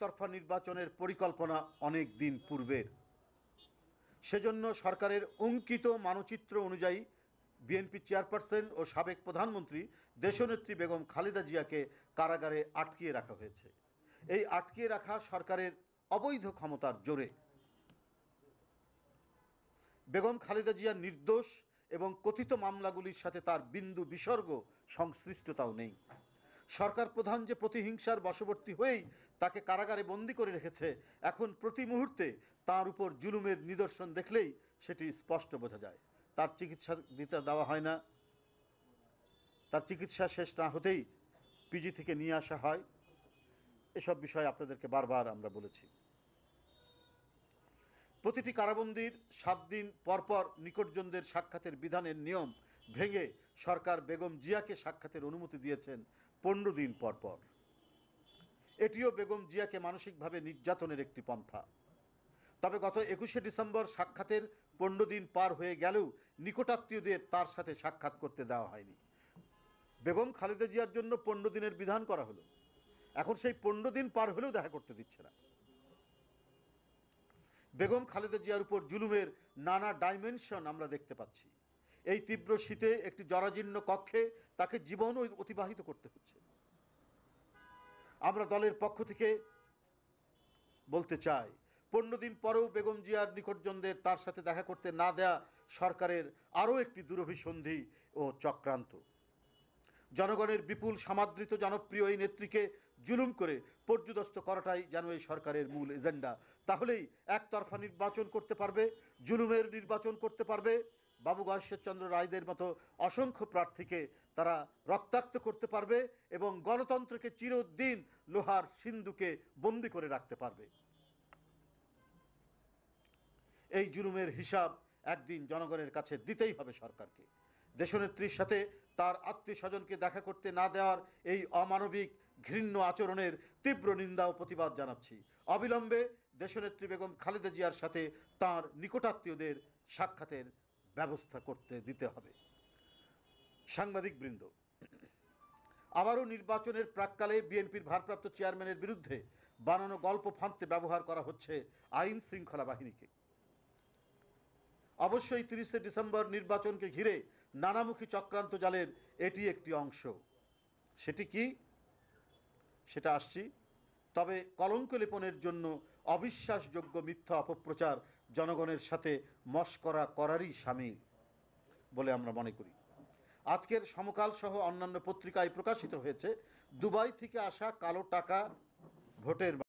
তরফা নির্বাচনের পরিকল্পনা অনেক দিন পূর্বের। সেজন্য সরকারের অঙ্কিত মানচিত্র অনুযায়ী বিএনপি চেয়ারপারসন ও সাবেক প্রধানমন্ত্রী দেশনেত্রী বেগম খালেদা জিয়াকে কারাগারে আটকিয়ে রাখা হয়েছে। এই আটকিয়ে রাখা সরকারের অবৈধ ক্ষমতার জোরে। বেগম খালেদা জিয়া নির্দোষ এবং কথিত মামলাগুলির সাথে তার বিন্দু বিসর্গ সংশ্লিষ্টতাও নেই। সরকার প্রধান যে প্রতিহিংসার বশবর্তী হয়েই তাকে কারাগারে বন্দি করে রেখেছে, এখন প্রতি মুহূর্তে তার উপর জুলুমের নিদর্শন দেখলেই সেটি স্পষ্ট বোঝা যায়। তার চিকিৎসা দিতে দেওয়া হয় না। তার চিকিৎসা শেষ না হতেই পিজি থেকে নিয়ে আসা হয়। এসব বিষয়ে আপনাদেরকে বারবার আমরা বলেছি। প্রতিটি কারাবন্দির সাত দিন পরপর নিকটজনদের সাক্ষাতের বিধানের নিয়ম ভেঙে সরকার বেগম জিয়াকে সাক্ষাতের অনুমতি দিয়েছেন পনেরো দিন পরপর এটিও বেগম জিয়াকে মানসিকভাবে নির্যাতনের একটি পন্থা। তবে গত একুশে ডিসেম্বর সাক্ষাতের পনেরো দিন পার হয়ে গেলেও নিকটাত্মীয়দের তার সাথে সাক্ষাৎ করতে দেওয়া হয়নি। বেগম খালেদা জিয়ার জন্য পনেরো দিনের বিধান করা হলো। এখন সেই পনেরো দিন পার হলেও দেখা করতে দিচ্ছে না। বেগম খালেদা জিয়ার উপর জুলুমের নানা ডাইমেনশন আমরা দেখতে পাচ্ছি। এই তীব্র শীতে একটি জরাজীর্ণ কক্ষে তাকে জীবন অতিবাহিত করতে হচ্ছে। আমরা দলের পক্ষ থেকে বলতে চাই, পনেরো দিন পরেও বেগম জিয়ার নিকটজনদের তার সাথে দেখা করতে না দেয়া সরকারের আরও একটি দুরভিসন্ধি ও চক্রান্ত। জনগণের বিপুল সমাদৃত জনপ্রিয় এই নেত্রীকে জুলুম করে পর্যুদস্ত করাটাই যেন এই সরকারের মূল এজেন্ডা। তাহলেই একতরফা নির্বাচন করতে পারবে, জুলুমের নির্বাচন করতে পারবে বাবু গয়েশ্বরচন্দ্র রায়দের মতো অসংখ্য প্রার্থীকে তারা রক্তাক্ত করতে পারবে এবং গণতন্ত্রকে চিরদিন লোহার সিন্ধুকে বন্দি করে রাখতে পারবে। এই জুলুমের হিসাব একদিন জনগণের কাছে দিতেই হবে সরকারকে। দেশনেত্রীর সাথে তার আত্মীয় স্বজনকে দেখা করতে না দেওয়ার এই অমানবিক ঘৃণ্য আচরণের তীব্র নিন্দা ও প্রতিবাদ জানাচ্ছি। অবিলম্বে দেশনেত্রী বেগম খালেদা জিয়ার সাথে তার নিকটাত্মীয়দের সাক্ষাতের ব্যবস্থা করতে দিতে হবে। সাংবাদিকবৃন্দ, আবারও নির্বাচনের প্রাককালে বিএনপির ভারপ্রাপ্ত চেয়ারম্যানের বিরুদ্ধে বানানো গল্প ফাঁদতে ব্যবহার করা হচ্ছে আইন শৃঙ্খলা বাহিনীকে। অবশ্যই তিরিশে ডিসেম্বর নির্বাচনকে ঘিরে নানামুখী চক্রান্ত জালের এটি একটি অংশ। সেটি কি? সেটা আসছি। তবে কলঙ্ক লেপনের জন্য অবিশ্বাসযোগ্য মিথ্যা অপপ্রচার জনগণের সাথে মস্করা করারই স্বামী বলে আমরা মনে করি। আজকের সমকাল সহ অন্যান্য পত্রিকায় প্রকাশিত হয়েছে, দুবাই থেকে আসা কালো টাকা ভোটের